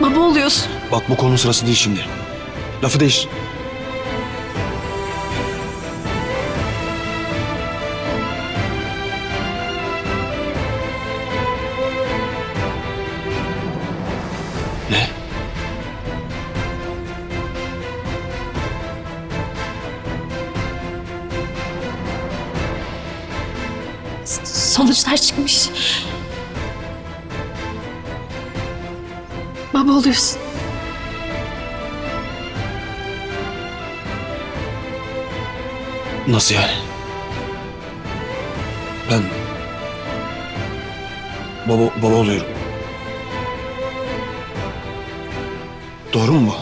Baba oluyorsun. Bak bu konu sırası değil şimdi. Lafı değiş. Ne? S- Sonuçlar çıkmış. Baba oluyorsun. Nasıl yani? Ben... Baba, baba oluyorum. Doğru mu bu?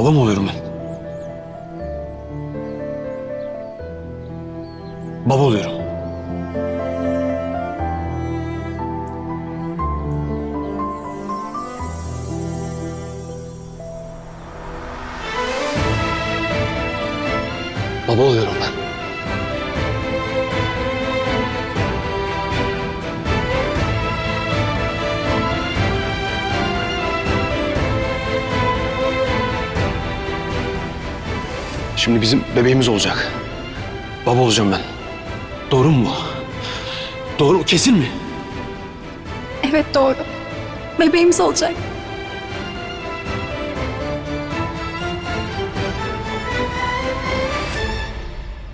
Baba mı oluyorum ben? Baba oluyorum. Baba oluyorum ben. Şimdi bizim bebeğimiz olacak. Baba olacağım ben. Doğru mu bu? Doğru mu? Kesin mi? Evet doğru. Bebeğimiz olacak.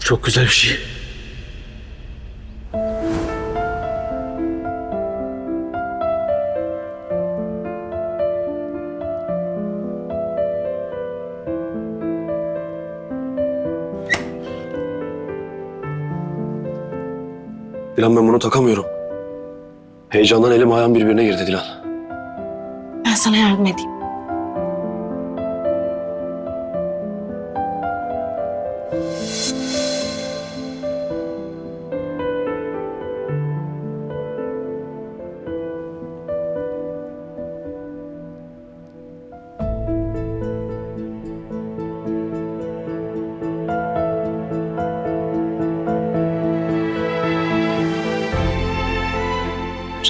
Çok güzel bir şey. Dilan ben bunu takamıyorum. Heyecandan elim ayağım birbirine girdi Dilan. Ben sana yardım edeyim.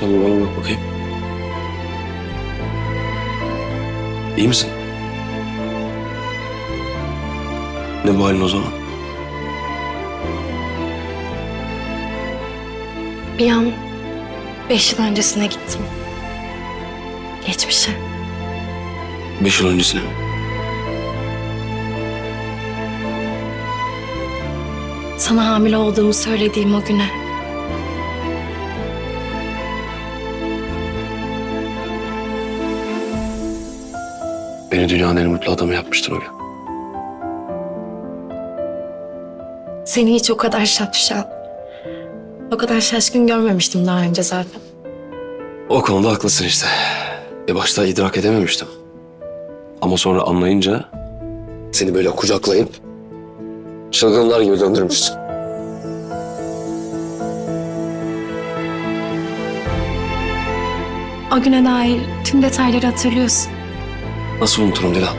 Sen bir bana bak bakayım. İyi misin? Ne bu halin o zaman? Bir an beş yıl öncesine gittim. Geçmişe. Beş yıl öncesine mi? Sana hamile olduğumu söylediğim o güne. Beni dünyanın en mutlu adamı yapmıştın o gün. Seni hiç o kadar şapşal, o kadar şaşkın görmemiştim daha önce zaten. O konuda haklısın işte. E başta idrak edememiştim. Ama sonra anlayınca seni böyle kucaklayıp çılgınlar gibi döndürmüştüm. O güne dair tüm detayları hatırlıyorsun. Nasıl unuturum Dilan?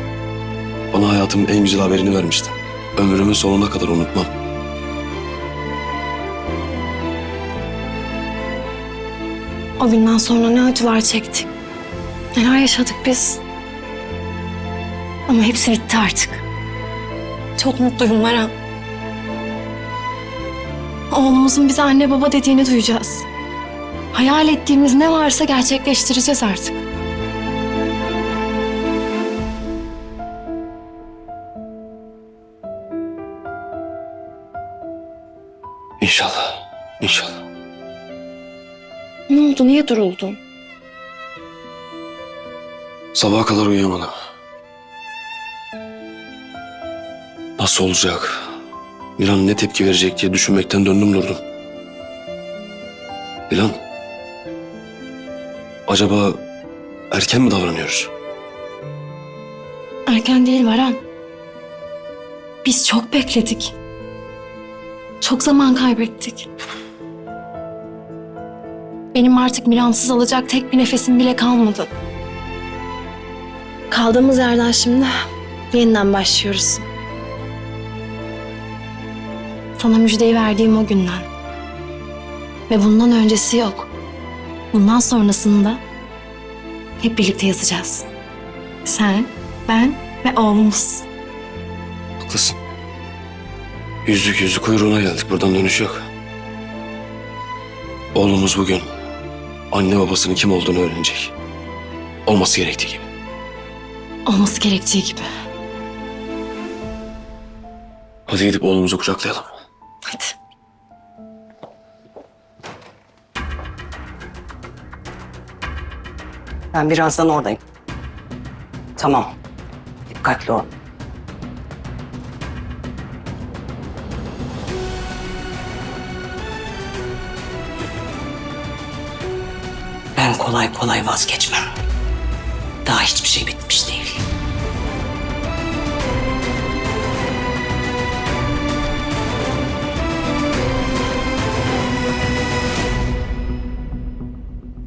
Bana hayatımın en güzel haberini vermiştin. Ömrümün sonuna kadar unutmam. O günden sonra ne acılar çektik. Neler yaşadık biz. Ama hepsi bitti artık. Çok mutluyum Mara. Oğlumuzun bize anne baba dediğini duyacağız. Hayal ettiğimiz ne varsa gerçekleştireceğiz artık. İnşallah. İnşallah. Ne oldu? Niye duruldun? Sabaha kadar uyuyamadım. Nasıl olacak? Dilan ne tepki verecek diye düşünmekten döndüm durdum. Dilan. Acaba erken mi davranıyoruz? Erken değil Varan. Biz çok bekledik. Çok zaman kaybettik. Benim artık Miransız alacak tek bir nefesim bile kalmadı. Kaldığımız yerden şimdi yeniden başlıyoruz. Sana müjdeyi verdiğim o günden. Ve bundan öncesi yok. Bundan sonrasında Hep birlikte yazacağız. Sen, ben ve oğlumuz. Haklısın. Yüzlük yüzlük kuyruğuna geldik. Buradan dönüş yok. Oğlumuz bugün anne babasının kim olduğunu öğrenecek. Olması gerektiği gibi. Olması gerektiği gibi. Hadi gidip oğlumuzu kucaklayalım. Hadi. Ben birazdan oradayım. Tamam. Dikkatli ol. Ben kolay kolay vazgeçmem. Daha hiçbir şey bitmiş değil.